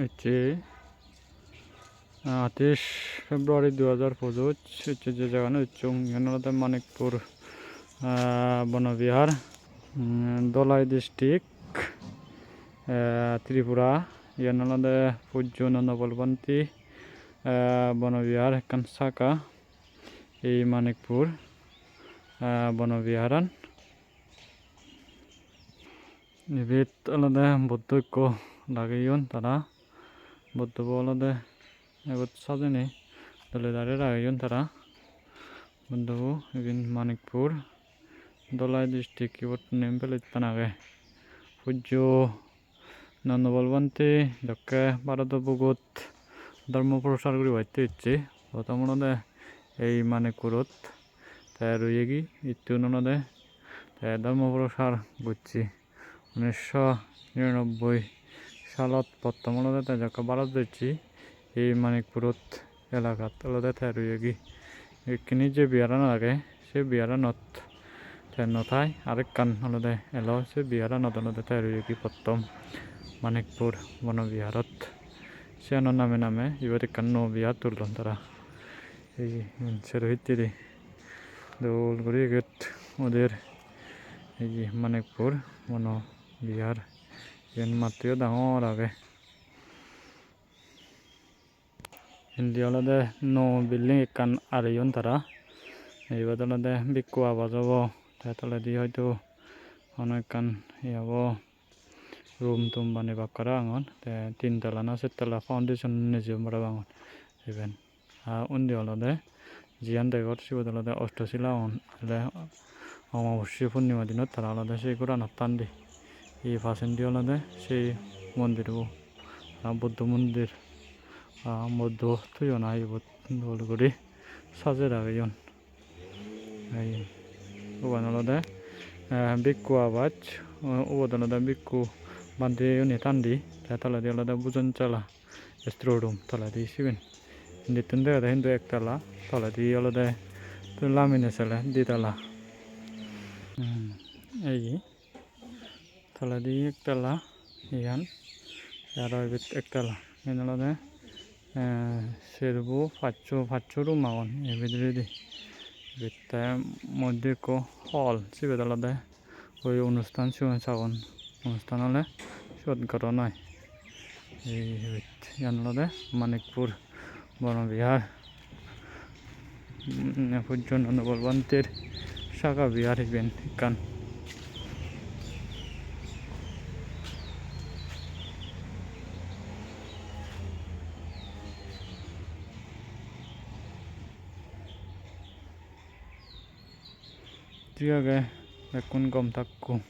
হচ্ছে আঠাশ ফেব্রুয়ারি দু হাজার পঁচিশ হচ্ছে যে জায়গানো হচ্ছে মানিকপুর বনবিহার দলাই ডিস্ট্রিক্ট ত্রিপুরা ইয়ানলাদে পূজ্য নবলবন্তী বনবিহার একখান এই মানিকপুর বনবিহারান। এবিত আলাদা বৌদ্ধক্য। লাগাইন তারা বৌদ্ধ আলাদা এবার সাজেনি দলে দাঁড়িয়ে লাগাইন তারা বন্ধু এবিন মানিকপুর দলাই ডিস্ট্রিক্ট এবার নেম পেলে তানাগে পূজ্য নন্দবলবন্তী দক্ষে ভারত বুগত ধর্ম প্রসার করে হইতে ইচ্ছে প্রথমে এই মানিকপুরত তাই রয়েগি ইত্যুনদে তাই ধর্ম প্রসার করছি উনিশশো নিরানব্বই সালত বর্তমানে তাই যাকে ভারত দিচ্ছি, এই মানিকপুরত এলাকাত আলাদা তাই রয়েগি এইখিনি যে বিয়ারান লাগে সেই বিয়ারানত নথায় আরেক কান আলাদা এলো সে বিয়ারানত আলাদা তাই রয়েগি প্রথম মানিকপুর বনবিহারত সিয়ানোর নামে নামে এবার একান্ন বিহার তুললেন তারা এই সেরোহিতিরি দৌলগুড়ি গেট ওদের এই মানিকপুর বন এন মাত্রও ডাঙর আগে হিন্দি হলদে নো বিল্ডিং একান আরেইন তারা এইবার হলদে বিকু আওয়াজ হব তাহলে হয়তো অনেকখান ই হব রুম টুম বানিবা করা আঙন তিনতলা না চারতলা ফাউন্ডেশন নিজে মারা আঙন ইভেন আর উন্দি হলদে জিয়ান দেগর শিবদ হলদে অষ্টশিলা হলে অমাবস্যা পূর্ণিমা দিনত তারা আলাদা সেই কোরআন টান দি এই ফাঁসেন্দি হলদে সেই মন্দির বৌদ্ধ মন্দির বৌদ্ধ তুইও না, এই দোল করে, সাজে রাখিজন এই ওখানে হলদে বিক্ষু আবাজ হলদে বিক্ষু বান্ধি উনি টান্দি তাই তলা দিয়ে আলাদা বুজন চালা স্ট্রোরুম তলা দিয়ে সিবেন দিতুন দেখা হিন্দু একতলা তলা দিয়ে আলাদা লামিনে চলে দ্বিতলা এই এবিত একতলা এন আলাদা সেরবু পাঁচশো পাঁচশো রুম আগন এবিদ্রে দি এবিতে মধ্যে কো হল। সিবেদ আলাদা ওই অনুষ্ঠান সিমন সাগন অনুষ্ঠান হলে সদগর নয় এই জানলাদে মানিকপুর বনবিহার পর্যন্ত নবলবন্তের শাখা বিহার ইভেন কান Triage, la kun gom takku.